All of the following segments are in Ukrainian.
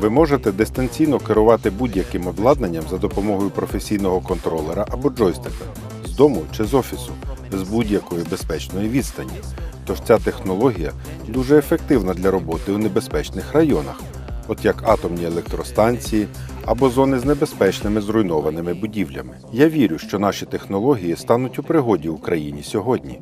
Ви можете дистанційно керувати будь-яким обладнанням за допомогою професійного контролера або джойстика з дому чи з офісу з будь-якої безпечної відстані. Тож ця технологія дуже ефективна для роботи у небезпечних районах, от як атомні електростанції або зони з небезпечними зруйнованими будівлями. Я вірю, що наші технології стануть у пригоді Україні сьогодні.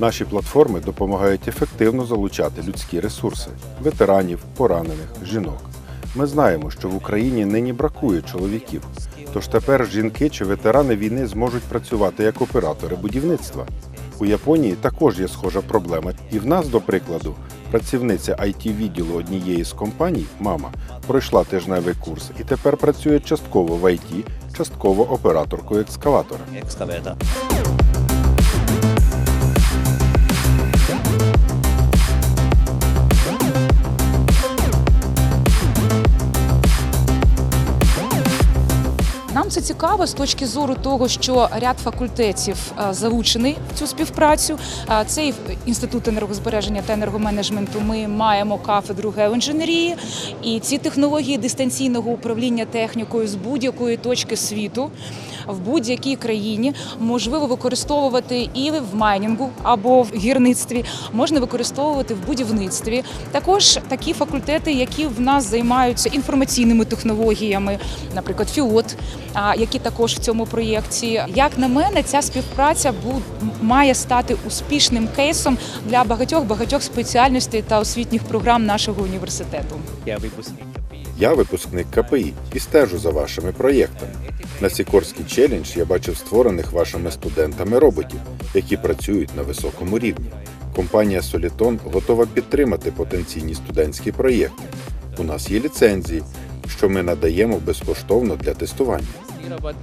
Наші платформи допомагають ефективно залучати людські ресурси ветеранів, поранених, жінок. Ми знаємо, що в Україні нині бракує чоловіків. Тож тепер жінки чи ветерани війни зможуть працювати як оператори будівництва. У Японії також є схожа проблема, і в нас, до прикладу, працівниця it відділу однієї з компаній, мама, пройшла тижневий курс і тепер працює частково в IT, частково операторкою екскаватора. excavator. Це цікаво з точки зору того, що ряд факультетів е, залучений в цю співпрацю. Е, Це і інститут енергозбереження та енергоменеджменту. Ми маємо кафедру геоінженерії, і ці технології дистанційного управління технікою з будь-якої точки світу в будь-якій країні можливо використовувати і в майнінгу або в гірництві, можна використовувати в будівництві. Також такі факультети, які в нас займаються інформаційними технологіями, наприклад, ФІОТ, які також в цьому проєкті. Як на мене, ця співпраця бу- має стати успішним кейсом для багатьох багатьох спеціальностей та освітніх програм нашого університету. Я випускник. Я випускник КПІ і стежу за вашими проєктами. На Сікорський челендж я бачив створених вашими студентами роботів, які працюють на високому рівні. Компанія Soliton готова підтримати потенційні студентські проєкти. У нас є ліцензії, що ми надаємо безкоштовно для тестування. you know, but